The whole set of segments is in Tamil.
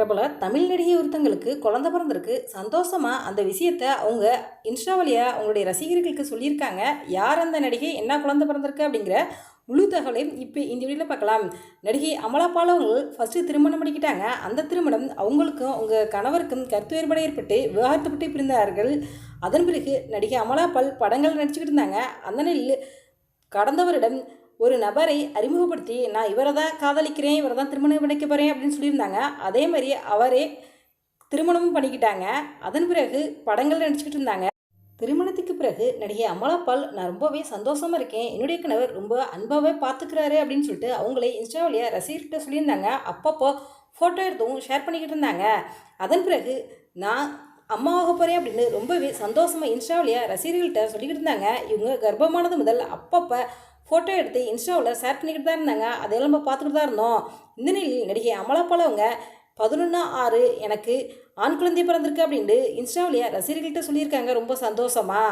பிரபல தமிழ் நடிகை ஒருத்தங்களுக்கு குழந்த பிறந்திருக்கு. சந்தோஷமாக அந்த விஷயத்த அவங்க இன்ஸ்டா வழியாக அவங்களுடைய ரசிகர்களுக்கு சொல்லியிருக்காங்க. யார் அந்த நடிகை? என்ன குழந்தை பிறந்திருக்கு? அப்படிங்கிற முழு தகவலையும் இப்போ இந்த வீடியோவில் பார்க்கலாம். நடிகை அமலாபால் அவர்கள் ஃபஸ்ட்டு திருமணம் பண்ணிக்கிட்டாங்க அந்த திருமணம் அவங்களுக்கும் அவங்க கணவருக்கும் கருத்து வேறுபாடு ஏற்பட்டு விவாகரத்துப்பட்டு பிரிந்தார்கள். அதன் பிறகு நடிகை அமலாபால் படங்கள் நடிச்சுக்கிட்டு இருந்தாங்க. அந்த நிலையில் கடந்த வருடம் ஒரு நபரை அறிமுகப்படுத்தி நான் இவரை தான் காதலிக்கிறேன் இவரை தான் திருமணம் பண்ணிக்க போகிறேன் அப்படின்னு சொல்லியிருந்தாங்க. அதே மாதிரி அவரே திருமணமும் பண்ணிக்கிட்டாங்க. அதன் பிறகு படங்கள் நடிச்சுக்கிட்டு இருந்தாங்க. திருமணத்துக்கு பிறகு நடிகை அமலாபால் நான் ரொம்பவே சந்தோஷமாக இருக்கேன். என்னுடைய கணவர் ரொம்ப அன்பாகவே பார்த்துக்கிறாரு அப்படின்னு சொல்லிட்டு அவங்களே இன்ஸ்டா வழியாக ரசிகர்கிட்ட சொல்லியிருந்தாங்க. அப்பப்போ ஃபோட்டோ எடுத்தும் ஷேர் பண்ணிக்கிட்டு இருந்தாங்க. அதன் பிறகு நான் அம்மாவாக போகிறேன் அப்படின்னு ரொம்பவே சந்தோஷமாக இன்ஸ்டா வழியாக ரசிகர்கள்ட்ட சொல்லிக்கிட்டு இருந்தாங்க. இவங்க கர்ப்பமானது முதல் அப்பப்போ ஃபோட்டோ எடுத்து இன்ஸ்டாவில் ஷேர் பண்ணிக்கிட்டு தான் இருந்தாங்க. அதையெல்லாம் நம்ம பார்த்துக்கிட்டு தான் இருந்தோம். இந்த நிலையில் நடிகை அமலா அவங்க பதினொன்று ஆறு எனக்கு ஆண் குழந்தை பிறந்திருக்கு அப்படின்ட்டு இன்ஸ்டாவிலேயே ரசிகர்கள்ட்ட சொல்லியிருக்காங்க. ரொம்ப சந்தோஷமா.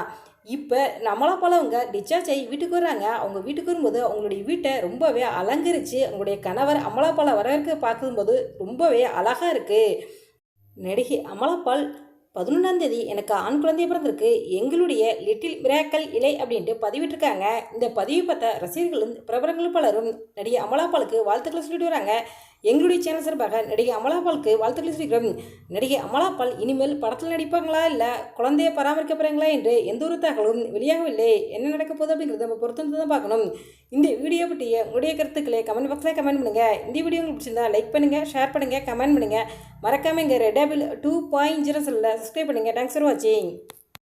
இப்போ நம்மளா அவங்க டிஸ்சார்ஜ் ஆகி வீட்டுக்கு வர்றாங்க. அவங்க வீட்டுக்கு வரும்போது அவங்களுடைய வீட்டை ரொம்பவே அலங்கரித்து அவங்களுடைய கணவர் அமலாபாலை வரவேற்க பார்க்கும்போது ரொம்பவே அழகாக இருக்குது நடிகை அமலாப்பால் பதினொன்றாம் தேதி எனக்கு ஆண் குழந்தை பிறந்திருக்கு. எங்களுடைய லிட்டில் மிராக்கல் இலை அப்படின்ட்டு பதிவிட்டிருக்காங்க. இந்த பதிவு பார்த்த ரசிகர்களும் பிரபலங்களும் பலரும் நடிகை அமலாபாலுக்கு வாழ்த்துக்களை சொல்லிட்டு வராங்க. எங்களுடைய சேனல் சார்பாக நடிகை அமலாபாலுக்கு வாழ்த்துக்களை சொல்லிக்கிறோம். நடிகை அமலாபால் இனிமேல் படத்தில் நடிப்பாங்களா இல்லை குழந்தையை பராமரிக்க போகிறாங்களா என்று எந்த ஒரு தகவலும் வெளியாகவில்லை. என்ன நடக்க போகுது அப்படிங்கிறத நம்ம பொறுத்து தான் பார்க்கணும். இந்த வீடியோ பற்றிய உங்களுடைய கருத்துக்களை கமெண்ட் பாக்ஸில் கமெண்ட் பண்ணுங்கள் இந்த வீடியோ உங்களுக்கு பிடிச்சிருந்தா லைக் பண்ணுங்கள் ஷேர் பண்ணுங்கள் கமெண்ட் பண்ணுங்கள் மறக்காமல் இங்கே ரெடாபிள் டூ பாயிண்ட் ஜீரோ சொல்ல சப்ஸ்கிரைப் பண்ணுங்கள் தேங்க்ஸ் ஃபார் வாட்சிங்